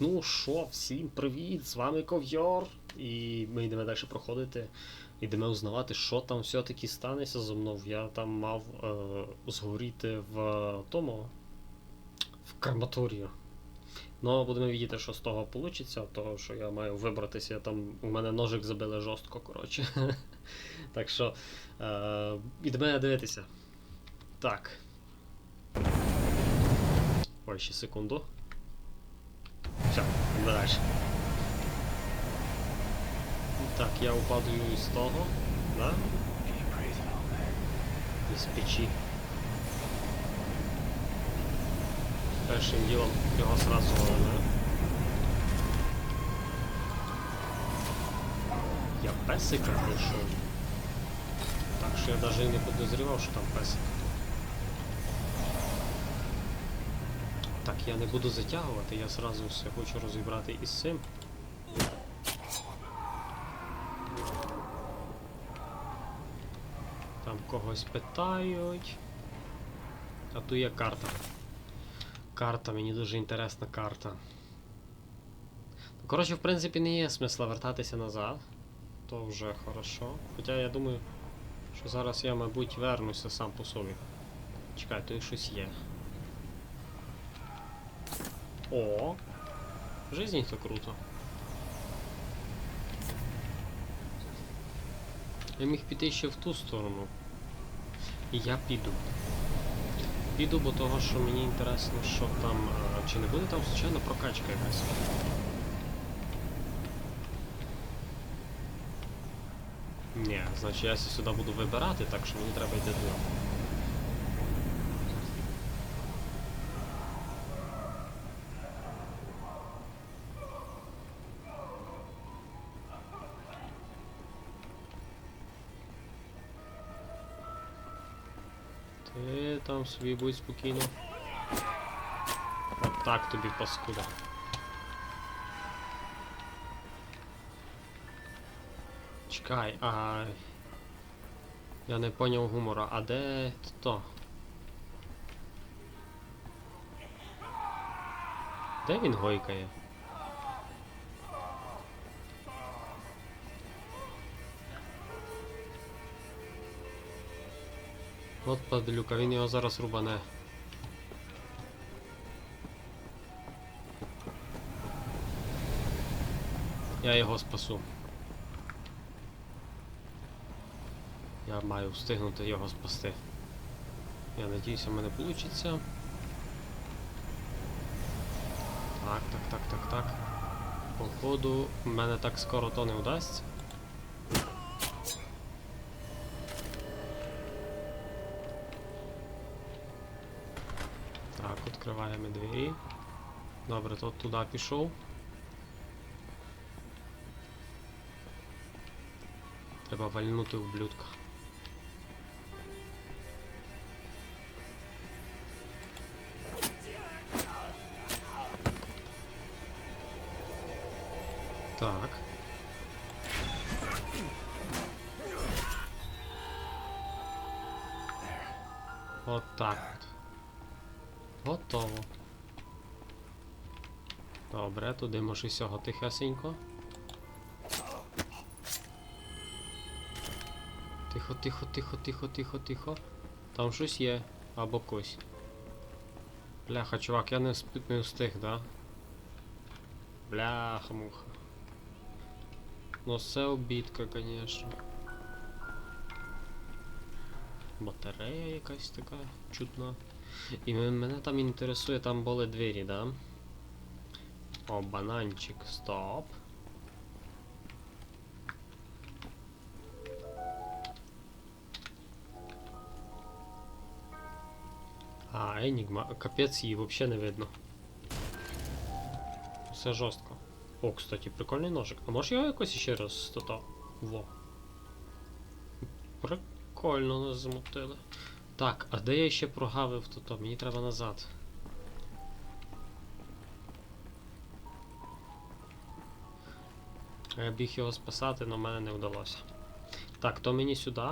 ну що, всім привіт! З вами Ковйор. І ми йдемо далі проходити. Йдемо узнавати, що там все-таки станеться зо мною. Я там мав е, згоріти в тому. в крематорію. Ну, будемо видіти, що з того вийде, того, що я маю вибратися, там у мене ножик забили жорстко, коротше. так що е, йдемо дивитися. Так. Ой, ще секунду. Все, далі. Так, я упадаю із того, да? Із печі. Першим ділом його сразу головне. Я песика знайшов. Так що я навіть і не підозрював, що там песик. Так, я не буду затягувати, я сразу все хочу розібрати із цим. Там когось питають. А тут є карта. Карта, мені дуже інтересна карта. Коротше, в принципі, не є смисла вертатися назад. То вже хорошо. Хоча я думаю, що зараз я, мабуть, вернуся сам по собі. Чекай, тут щось є. О! В то круто. Я міг піти ще в ту сторону. І я піду. Піду, бо того, що мені інтересно, що там. Чи не буде там звичайно прокачка якась? Ні, значить я сюди буду вибирати, так що мені треба йти туди. Там собі будь спокійно. От так тобі паскуда. Чекай, а. Я не поняв гумора, а де то? Де він гойкає? От падлюка, він його зараз рубане. Я його спасу. Я маю встигнути його спасти. Я надіюся, в мене вийде. Так, так, так, так, так. Походу, в мене так скоро то не вдасться. Відкриваємо двері. Добре, тот туди пішов. Треба вальнути ублюдка. Так. Добре, туди може сього тихесенько. Тихо, тихо, тихо, тихо, тихо, тихо. Там щось є. Або кось. Бляха, чувак, я не, не встиг, да? Бляха, муха. Ну це обідка, конечно. Батарея якась така чудна. І мене там інтересує, там були двері, да? О, бананчик, стоп. А, Енігма, капець її взагалі не видно. Все жорстко. О, кстати, прикольний ножик. А може його якось ще раз то Во. Прикольно нас замутили. Так, а де я ще прогавив то Мені треба назад. Я біг його спасати, але в мене не вдалося. Так, то мені сюди,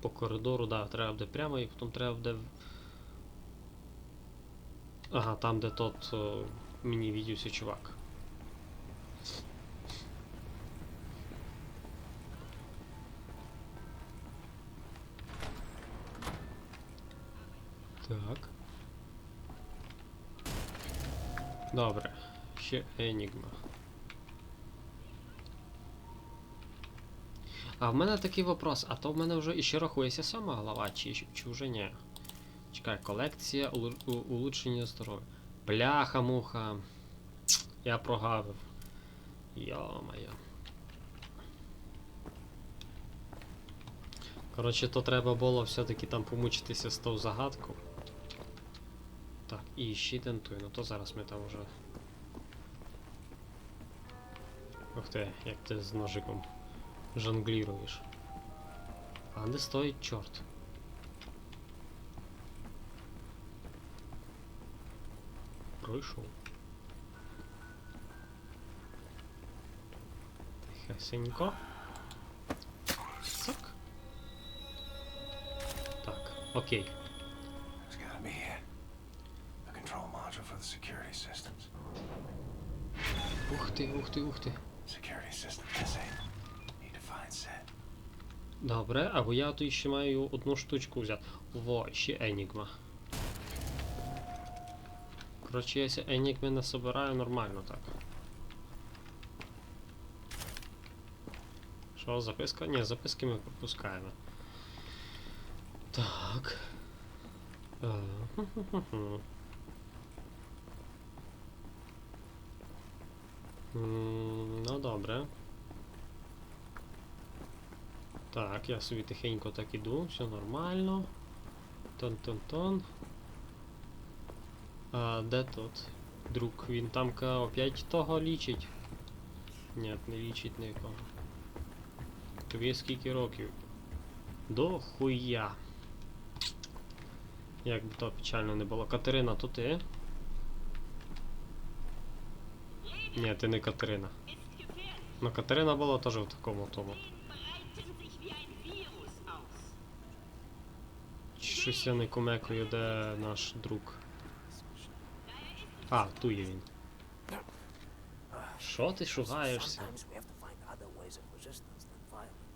по коридору, да, треба буде прямо і потім треба буде. Ага, там, де тот мені відівся чувак. Так. Добре. Ще Енігма. А в мене такий вопрос, а то в мене вже іще рахується сама глава, чи, чи вже ні? Чекай, колекція у- улучшення здоров'я. Бляха-муха. Я прогавив. Йо-моє. Коротше, то треба було все-таки там помучитися з тою загадку. Так, і ще дентуй, ну то зараз ми там вже. Ух ти, як ти з ножиком жонгліруєш. А де стоїть чорт? Пройшов. Тихесенько. Цак. Так, окей. It's gotta be it. The control module for the security systems. Ух ти, ух ти, ух ти. Security system missing. Need to find set. Добре, або я тут ще маю одну штучку взяти. Во, ще Енігма. Коротше, я Енігми не собираю нормально так. Що, записка? Ні, записки ми пропускаємо. Так. Е. Ну добре. Так, я собі тихенько так іду, все нормально. Тон-тон-тон. А де тут? Друг, він там опять того лічить. Ні, не лічить нікого. Тобі скільки років? До хуя. Як би то печально не було. Катерина, то ти? Ні, ти не Катерина. Ну Катерина була теж в такому тому. Щось я не кумекаю, де наш друг. А, ту є він. Що ти шугаєшся? Sometimes we have to find other ways of resistance than violence.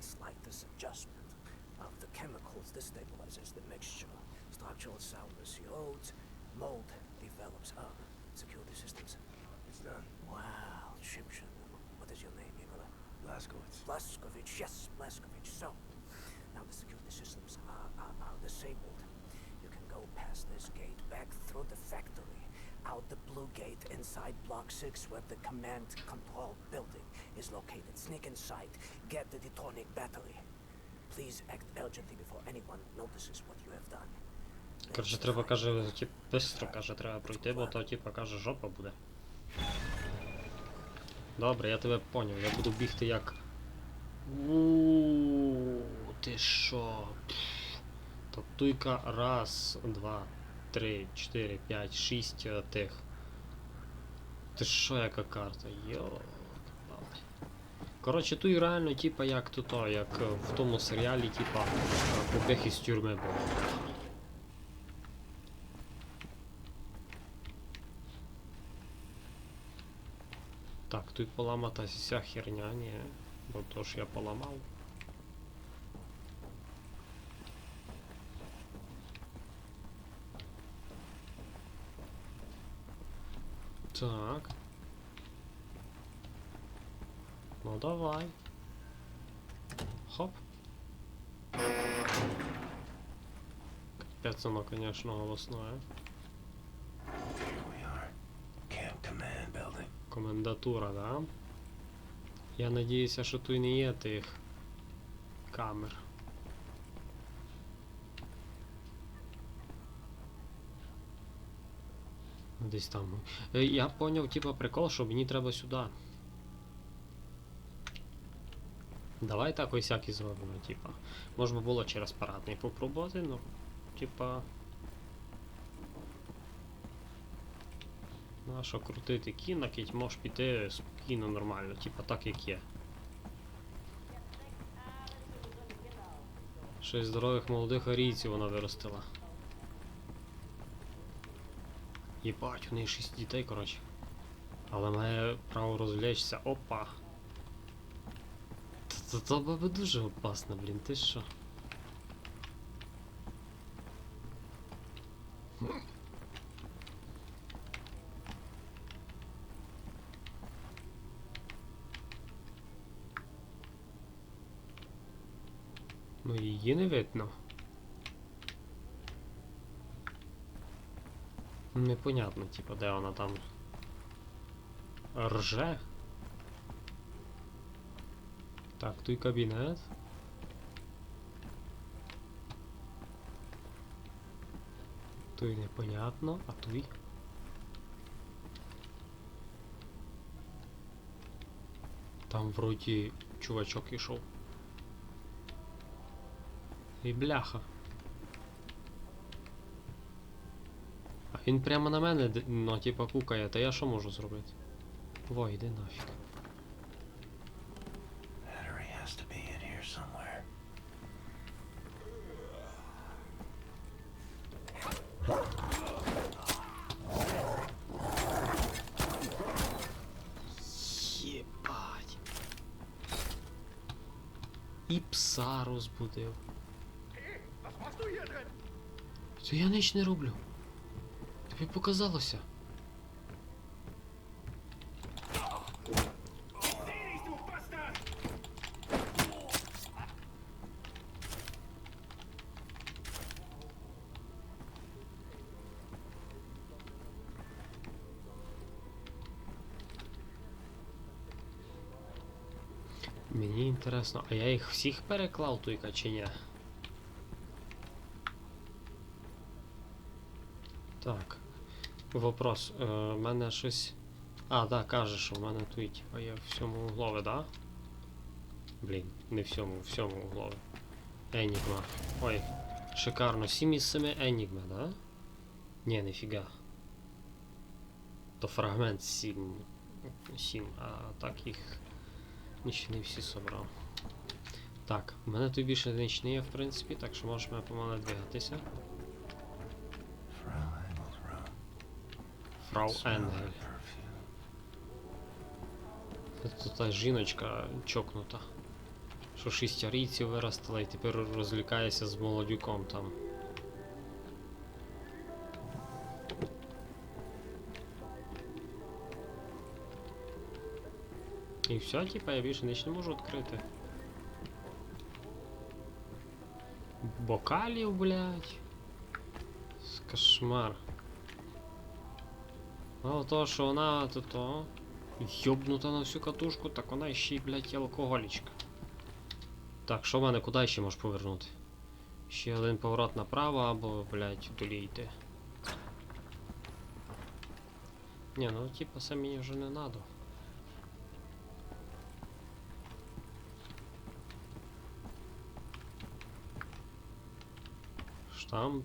The slightest adjustment of the chemicals destabilizes the mixture. Structural soundness erodes, mold. Ah, security systems. It's done. Wow, Shimshin. What is your name, Igor? Blazkowicz. Blaskovich, yes, Blaskovich. So, now the security systems are, are, are disabled. You can go past this gate, back through the factory, out the blue gate inside Block 6 where the command control building is located. Sneak inside, get the detonic battery. Please act urgently before anyone notices what you have done. Коротше, треба каже, тип, бистро каже, треба пройти, бо то типа каже, жопа буде. Добре, я тебе поняв, я буду бігти як. Ууу, ти що? То туйка раз, два, три, чотири, п'ять, шість е, тих. Ти що, яка карта? Йо. Коротше, тут реально, типа, як тут, як е, в тому серіалі, типа, е, побіг із тюрми було. Так, тут поламата вся херня, ні. Бо то ж я поламав. Так. Ну давай. Хоп. Капець воно, конечно, голосное. Комендатура, да? Я надіюся, що тут не є тих камер. Десь там. Е, Я поняв, типа, прикол, що мені треба сюди. Давай так ось всякі зробимо, типа. Можна було через парадний попробувати, ну, типа. Нащо крутити кінокіть, можеш піти спокійно, нормально, типа так як є. Шість здорових молодих арійців вона виростила. Єбать, у неї шість дітей, коротше. Але має право розвлечься. Опа. Це це баба дуже опасно, блін, ти що? Ну її не видно. Непонятно, типу, де вона там рже. Так, той кабінет. Той непонятно, а той. Там вроді чувачок ішов. І бляха. Він прямо на мене, ну, типа, кукає, та я що можу зробити? Во, йди нафіг. Єбать. І пса розбудив. Це я ніч не роблю. Тобі показалося. Мені інтересно, а я їх всіх переклав чи ні? Так. Вопрос. Е, мене щось. А, да, каже, що в мене тут типа є всьому углове, да? Блін, не всьому, всьому углове. Енігма. Ой, шикарно. 7 із 7 Енігма, да? Ні, ніфіга. То фрагмент 7. 7, а так їх. Ніч не всі собрав. Так, в мене тут більше ніч не є, в принципі, так що можеш мене помалу двигатися. Фрау Енгель. Це та жіночка чокнута. Що шістярійців виростила і тепер розлікається з молодюком там. І все, типа, я більше ніч не можу відкрити. Бокалів, блядь. Кошмар. Мало того, що вона то то йобнута на всю катушку, так вона ще й, блядь, алкоголічка. Так, що в мене, куди ще можеш повернути? Ще один поворот направо або, блядь, туди йти. Ні, ну типа це мені вже не надо. Штамп.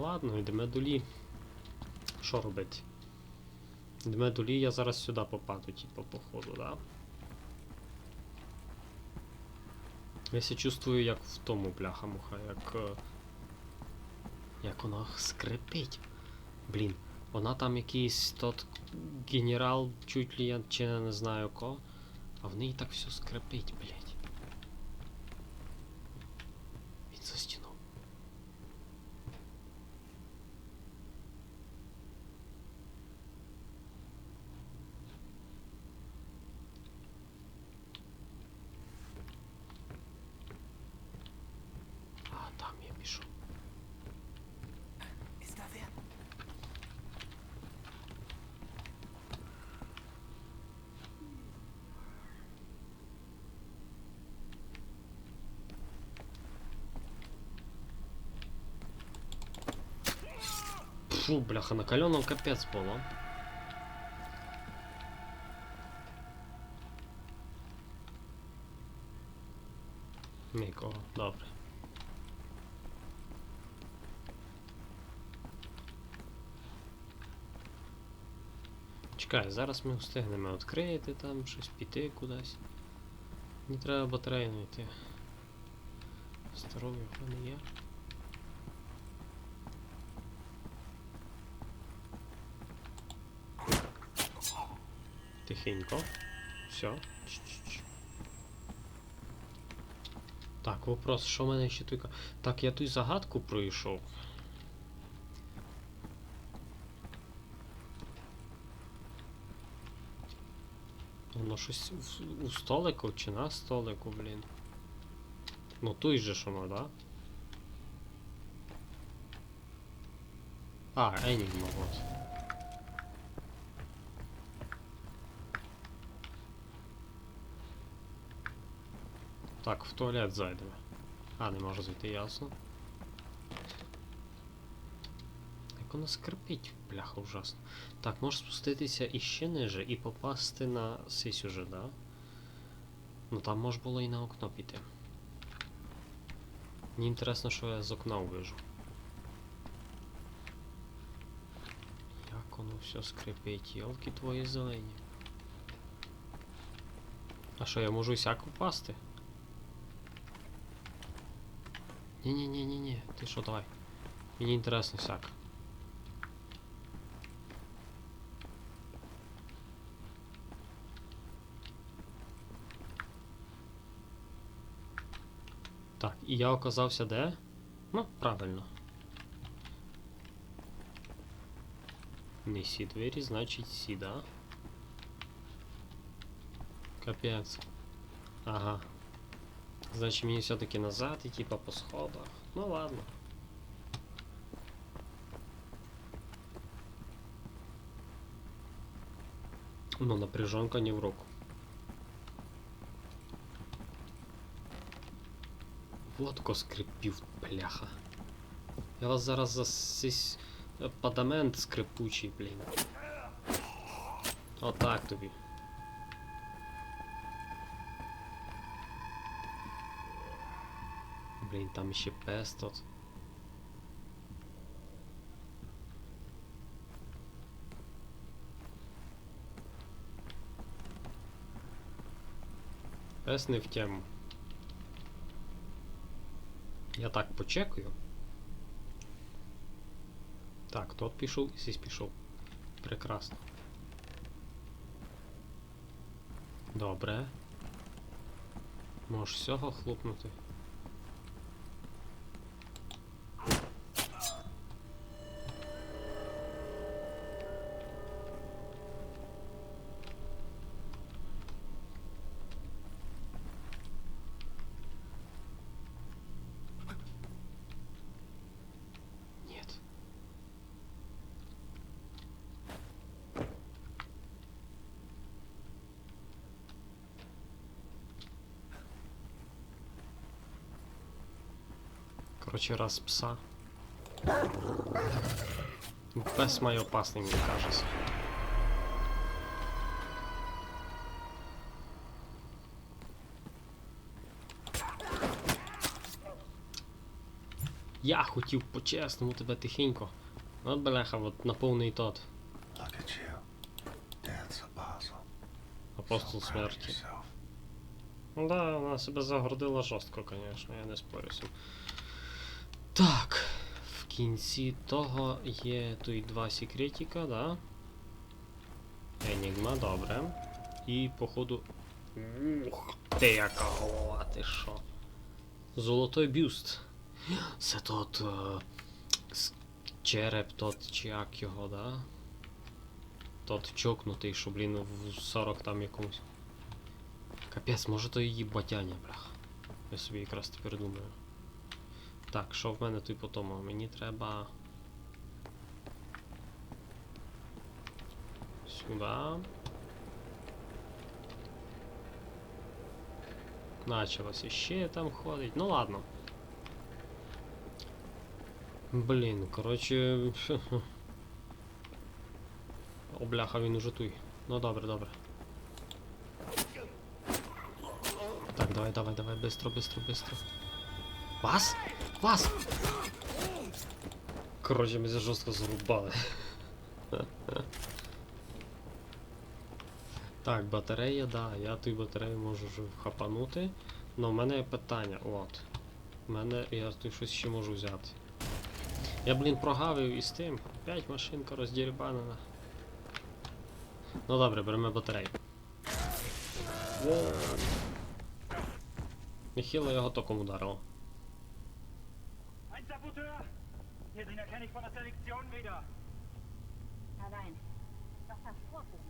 Ладно, йдемо долі. Що робити? Йдемо долі, я зараз сюди попаду, типу, походу, да? Я ся чувствую як в тому бляха-муха, як. е, Як воно скрипить. Блін, вона там якийсь тот генерал, чуть ли я чи не знаю ко, а в неї так все скрипить, блядь. Він за стіну. А, там я пішов. Is that it? Фу, бляха, на кальоном капець було. Нікого, добре. Чекай, зараз ми встигнемо відкрити там, щось піти кудись. Не треба батарейну йти. Здоров'я в мене є. Тихенько. Все. Так, вопрос, що в мене ще тільки. Так, я ту загадку пройшов. Воно щось у, столику чи на столику, блін. Ну той же ж воно, да? А, Енігма, от. Так, в туалет зайдемо. А, не можу зайти, ясно. Як воно скрипить, бляха, ужасно. Так, можеш спуститися іще ниже і попасти на сись уже, да? Ну там може було і на окно піти. Мені інтересно, що я з окна увижу. Як воно все скрипить, йолки твої зелені. А що, я можу сяк впасти? Ні-ні-ні-ні-ні, ти що, давай. Мені інтересно всяк. Так, і я оказався де? Ну, правильно. Не сі двері, значить сі, да? Капець. Ага. Значит, мне все-таки назад и типа по сходах. Ну ладно. Ну, напряженка не в руку. Водко скрипів, бляха. Я вас зараз за сись падамент скрипучий, блін. Отак тобі. Блін, там ще пес тут. Пес не в тему. Я так почекаю. Так, тот пішов і сісь пішов. Прекрасно. Добре. Можеш всього хлопнути. Короче, раз пса. Пес має опасний, мені кажеться. Я хотів по-чесному тебе тихенько. От бляха, от на повний тот. Апостол смерті. Ну да, вона себе загордила жорстко, звісно, я не спорю. Так, в кінці того є тут два секретика, да? Енігма, добре. І походу. Ух ти, яка голова, ти що? Золотой бюст. Це тот. Е, череп тот, чи як його, да? Тот чокнутий, що, блін, в 40 там якомусь. Капець, може то її батяня, блях. Я собі якраз тепер думаю. Так, що в мене тут по тому? Мені треба. Сюди. Началось іще там ходить. Ну ладно. Блін, коротше. О, бляха, він уже туй. Ну добре, добре. Так, давай, давай, давай, быстро, быстро, быстро. Вас? Вас! Коротше, ми це жорстко зарубали. так, батарея, да, я ту батарею можу вже вхапанути. Но в мене є питання, от. У мене я тут щось ще можу взяти. Я, блін, прогавив із тим. Опять машинка роздірбанена. Ну добре, беремо батарею. Нехило його током ударило. Saboteur! Hier den erkenne ich von der Selektion wieder. Na nein, was da vorgeht.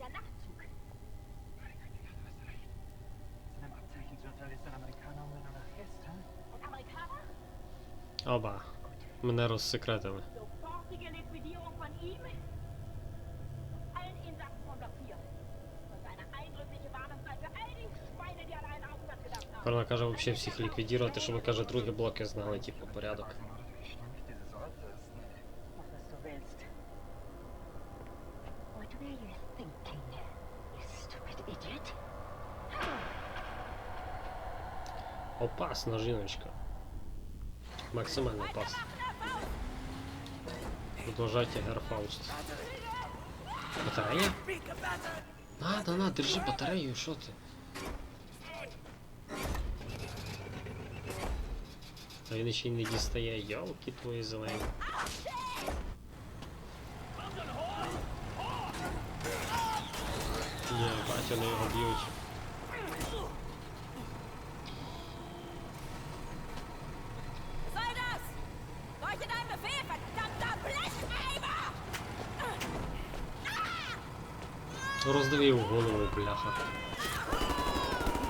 Der Nachtzug. Meine Güte, du hast recht. Sind im Abzeichen Sozialisten Amerikaner oder Hest, hä? Und Amerikaner? Oba. My na rozsykretemy. Вона каже, взагалі всіх ліквідувати, щоб каже, другі блоки знали, типу, порядок. Stimmt, dieses Ortes. Mach, was du willst. What were you thinking, you stupid idiot? Опасна жіночка. Максимально опасна. Продовжайте Герфауст. Батарея? На, на, на, держи батарею, що ти? А він ще й не дістає, йолки твої зелені. Ні, бать, вони його б'ють. Роздавив голову, бляха.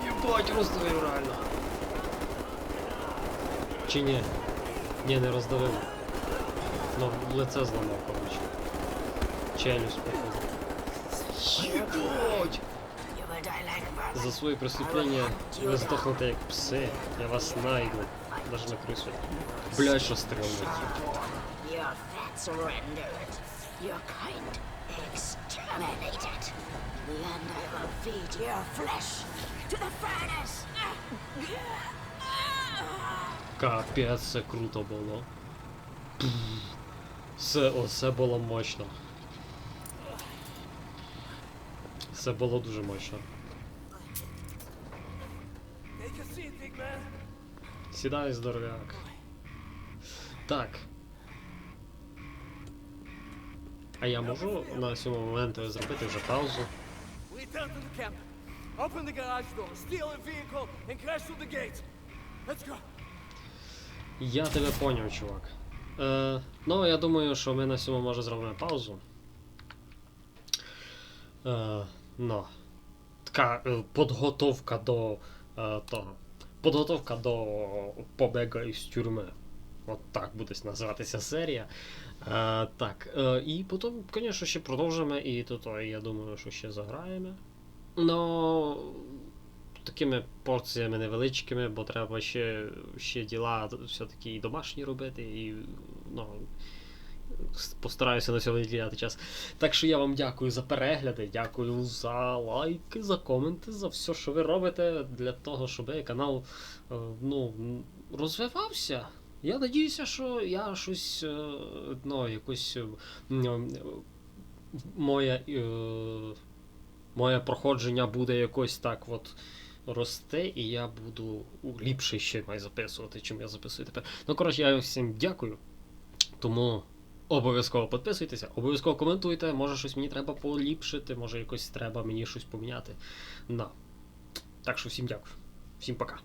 Єбать, роздавив реально. Чи ні? Ні, не роздавив. Ну, лице зламав, коротше. Челюсть, походу. Єбать! За свої преступлення ви здохнете як пси. Я вас найду. Даже на крису. Блядь, що стрілять. Your fat surrendered. Your kind exterminated. And I will feed your flesh to the furnace. Капець, це круто було. Це, оце було мощно. Це було дуже мощно. Сідай, здоровяк. Так. А я можу на цьому моменту зробити вже паузу. Open the garage door, steal a vehicle, and crash through the gate. Let's go. Я тебе поняв, чувак. Е, ну, я думаю, що ми на цьому може зробимо паузу. Е, ну. Така е, підготовка до е, того. Підготовка до побега із тюрми. От так буде називатися серія. Е, так. Е, і потім, звісно, ще продовжимо, і то я думаю, що ще заграємо. Ну, такими порціями невеличкими, бо треба ще, ще діла все-таки і домашні робити, і ну, постараюся на цьому відділяти час. Так що я вам дякую за перегляди, дякую за лайки, за коменти, за все, що ви робите для того, щоб канал е, ну, розвивався. Я надіюся, що я щось, е, ну, якось е, моє, моє проходження буде якось так от росте, і я буду ліпше ще маю записувати, чим я записую тепер. Ну, коротше, я всім дякую. Тому обов'язково підписуйтеся, обов'язково коментуйте, може щось мені треба поліпшити, може якось треба мені щось поміняти. На. Так що всім дякую. Всім пока.